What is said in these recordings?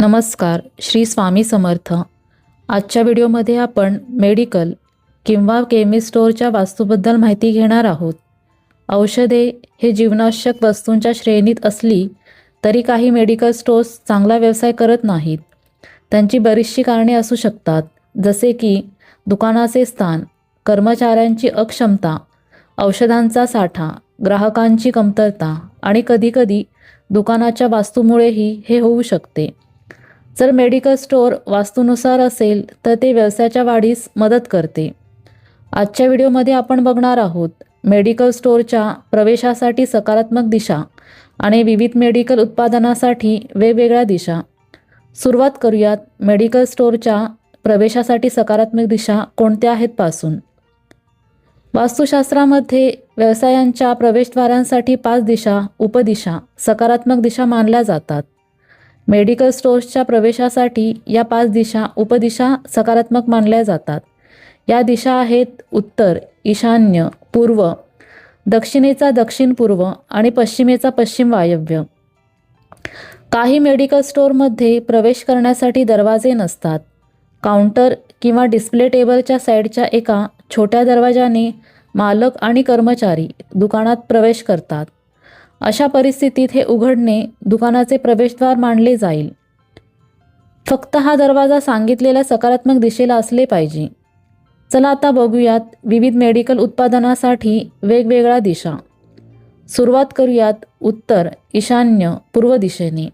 नमस्कार श्री स्वामी समर्थ. आजच्या व्हिडिओमध्ये आपण मेडिकल किंवा केमी स्टोअरच्या वास्तूबद्दल माहिती घेणार आहोत. औषधे हे जीवनावश्यक वस्तूंच्या श्रेणीत असली तरी काही मेडिकल स्टोअर्स चांगला व्यवसाय करत नाहीत. त्यांची बरीचशी कारणे असू शकतात जसे की दुकानाचे स्थान कर्मचाऱ्यांची अक्षमता औषधांचा साठा ग्राहकांची कमतरता आणि कधीकधी दुकानाच्या वास्तूमुळेही हे होऊ शकते. जर मेडिकल स्टोअर वास्तूनुसार असेल तर ते व्यवसायाच्या वाढीस मदत करते. आजच्या व्हिडिओमध्ये आपण बघणार आहोत मेडिकल स्टोअरच्या प्रवेशासाठी सकारात्मक दिशा आणि विविध मेडिकल उत्पादनासाठी वेगवेगळ्या दिशा. सुरुवात करूयात मेडिकल स्टोअरच्या प्रवेशासाठी सकारात्मक दिशा कोणत्या आहेत पासून? वास्तुशास्त्रामध्ये व्यवसायांच्या प्रवेशद्वारांसाठी पाच दिशा उपदिशा सकारात्मक दिशा मानल्या जातात. मेडिकल स्टोअर्सच्या प्रवेशासाठी या पाच दिशा उपदिशा सकारात्मक मानल्या जातात. या दिशा आहेत उत्तर ईशान्य पूर्व दक्षिणेचा दक्षिण पूर्व आणि पश्चिमेचा पश्चिम वायव्य. काही मेडिकल स्टोअरमध्ये प्रवेश करण्यासाठी दरवाजे नसतात. काउंटर किंवा डिस्प्ले टेबलच्या साईडच्या एका छोट्या दरवाजाने मालक आणि कर्मचारी दुकानात प्रवेश करतात. अशा परिस्थितीत हे उघडणे दुकानाचे प्रवेशद्वार मानले जाईल. फक्त हा दरवाजा सांगितलेल्या सकारात्मक दिशेला असले पाहिजे. चला आता बघूयात विविध मेडिकल उत्पादनासाठी वेगवेगळ्या दिशा. सुरुवात करूयात उत्तर ईशान्य पूर्व दिशेने.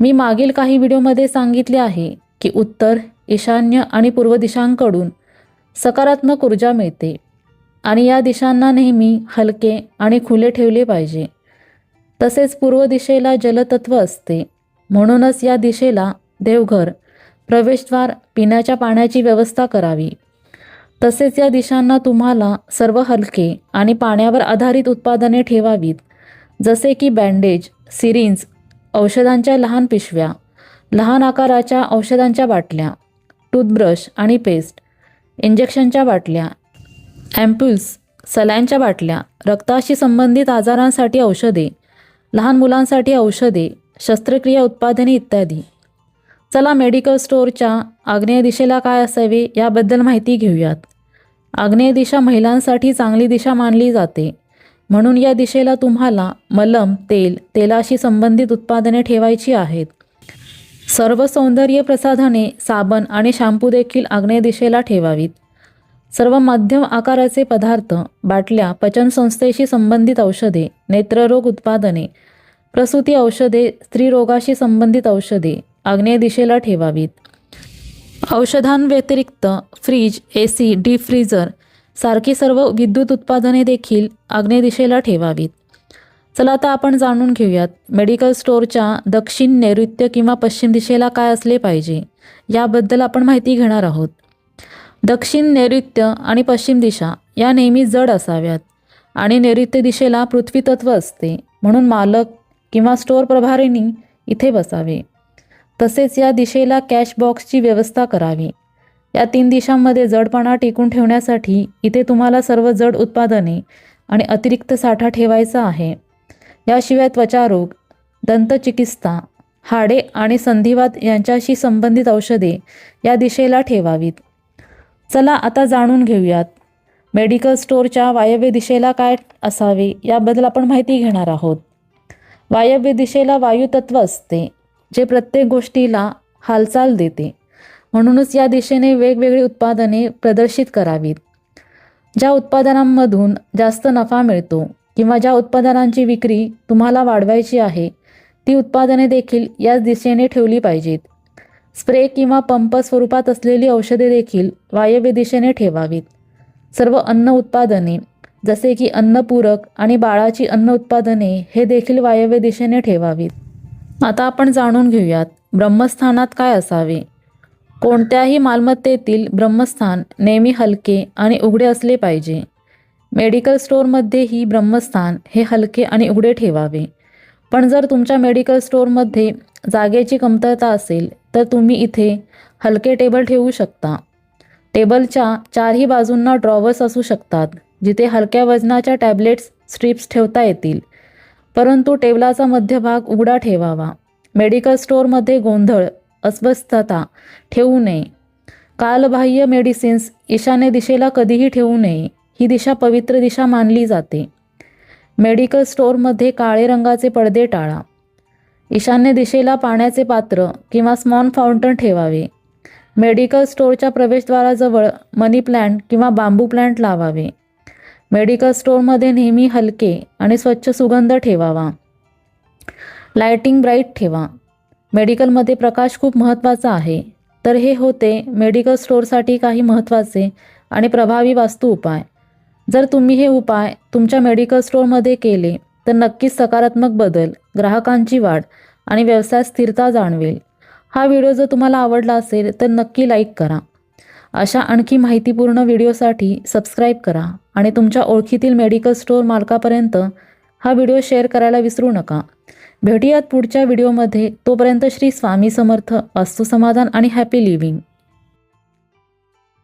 मी मागील काही व्हिडिओमध्ये सांगितले आहे की उत्तर ईशान्य आणि पूर्व दिशांकडून सकारात्मक ऊर्जा मिळते आणि या दिशांना नेहमी हलके आणि खुले ठेवले पाहिजे. तसेच पूर्व दिशेला जलतत्व असते. म्हणूनच या दिशेला देवघर प्रवेशद्वार पिण्याच्या पाण्याची व्यवस्था करावी. तसेच या दिशांना तुम्हाला सर्व हलके आणि पाण्यावर आधारित उत्पादने ठेवावीत जसे की बँडेज सिरिंज औषधांच्या लहान पिशव्या लहान आकाराच्या औषधांच्या बाटल्या टूथब्रश आणि पेस्ट इंजेक्शनच्या बाटल्या ॲम्प्युल्स सलाईनच्या बाटल्या रक्ताशी संबंधित आजारांसाठी औषधे लहान मुलांसाठी औषधे शस्त्रक्रिया उत्पादने इत्यादी. चला मेडिकल स्टोअरच्या आग्नेय दिशेला काय असावे याबद्दल माहिती घेऊयात. आग्नेय दिशा महिलांसाठी चांगली दिशा मानली जाते. म्हणून या दिशेला तुम्हाला मलम तेल तेलाशी संबंधित उत्पादने ठेवायची आहेत. सर्व सौंदर्य प्रसाधने साबण आणि शॅम्पू देखील आग्नेय दिशेला ठेवावीत. सर्व मध्यम आकाराचे पदार्थ बाटल्या पचनसंस्थेशी संबंधित औषधे नेत्ररोग उत्पादने प्रसूती औषधे स्त्रीरोगाशी संबंधित औषधे आग्नेय दिशेला ठेवावीत. औषधांव्यतिरिक्त fridge A C deep freezer सारखी सर्व विद्युत उत्पादने देखील आग्नेय दिशेला ठेवावीत. चला आता आपण जाणून घेऊयात मेडिकल स्टोअरच्या दक्षिण नैऋत्य किंवा पश्चिम दिशेला काय असले पाहिजे याबद्दल आपण माहिती घेणार आहोत. दक्षिण नैऋत्य आणि पश्चिम दिशा या नेहमी जड असाव्यात. आणि नैऋत्य दिशेला पृथ्वीतत्व असते म्हणून मालक किंवा स्टोअर प्रभारींनी इथे बसावे. तसेच या दिशेला कॅश बॉक्सची व्यवस्था करावी. या तीन दिशांमध्ये जडपणा टिकून ठेवण्यासाठी इथे तुम्हाला सर्व जड उत्पादने आणि अतिरिक्त साठा ठेवायचा आहे. याशिवाय त्वचारोग दंतचिकित्सा हाडे आणि संधिवात यांच्याशी संबंधित औषधे या दिशेला ठेवावीत. चला आता जाणून घेऊयात. मेडिकल स्टोअरच्या वायव्य दिशेला काय असावे याबद्दल आपण माहिती घेणार आहोत. वायव्य दिशेला वायुतत्व असते जे प्रत्येक गोष्टीला हालचाल देते. म्हणूनच या दिशेने वेगवेगळी उत्पादने प्रदर्शित करावीत. ज्या उत्पादनांमधून जास्त नफा मिळतो किंवा ज्या उत्पादनांची विक्री तुम्हाला वाढवायची आहे ती उत्पादने देखील याच दिशेने ठेवली पाहिजेत. स्प्रे किंवा पंप स्वरूपात असलेली औषधे देखील वायव्य दिशेने ठेवावीत. सर्व अन्न उत्पादने जसे की अन्नपूरक आणि बाळाची अन्न उत्पादने हे देखील वायव्य दिशेने ठेवावीत. आता आपण जाणून घेऊयात ब्रह्मस्थानात काय असावे. कोणत्याही मालमत्तेतील ब्रह्मस्थान नेहमी हलके आणि उघडे असले पाहिजे. मेडिकल स्टोअरमध्येही ब्रह्मस्थान हे हलके आणि उघडे ठेवावे. पण जर तुमच्या मेडिकल स्टोअरमध्ये जागेची कमतरता असेल तर तुम्ही इथे हलके टेबल ठेवू शकता. टेबलच्या चारही बाजूंना ड्रॉवर्स असू शकतात जिथे हलक्या वजनाच्या टॅबलेट्स स्ट्रिप्स ठेवता येतील. परंतु टेबलाचा मध्यभाग उघडा ठेवावा. मेडिकल स्टोअरमध्ये गोंधळ अस्वस्थता ठेवू नये. कालबाह्य मेडिसिन्स ईशान्य दिशेला कधीही ठेवू नये. ही दिशा पवित्र दिशा मानली जाते. मेडिकल स्टोअरमध्ये काळे रंगाचे पडदे टाळा. ईशान्य दिशेला पाण्याचे पात्र किंवा स्मॉल फाउंटन ठेवावे. मेडिकल स्टोअरच्या प्रवेशद्वाराजवळ मनी प्लॅन्ट किंवा बांबू प्लॅन्ट लावावे. मेडिकल स्टोअरमध्ये नेहमी हलके आणि स्वच्छ सुगंध ठेवावा. लायटिंग ब्राईट ठेवा. मेडिकलमध्ये प्रकाश खूप महत्त्वाचा आहे. तर हे होते मेडिकल स्टोअरसाठी काही महत्त्वाचे आणि प्रभावी वास्तू उपाय. जर तुम्ही हे उपाय तुमच्या मेडिकल स्टोअरमध्ये केले तर नक्कीच सकारात्मक बदल ग्राहकांची वाढ आणि व्यवसाय स्थिरता जाणवेल. हा व्हिडिओ जर तुम्हाला आवडला असेल तर नक्की लाईक करा. अशा आणखी माहितीपूर्ण व्हिडिओसाठी सबस्क्राईब करा आणि तुमच्या ओळखीतील मेडिकल स्टोअर मालकापर्यंत हा व्हिडिओ शेअर करायला विसरू नका. भेटूयात पुढच्या व्हिडिओमध्ये तोपर्यंत श्री स्वामी समर्थ वास्तुसमाधान आणि हॅपी लिव्हिंग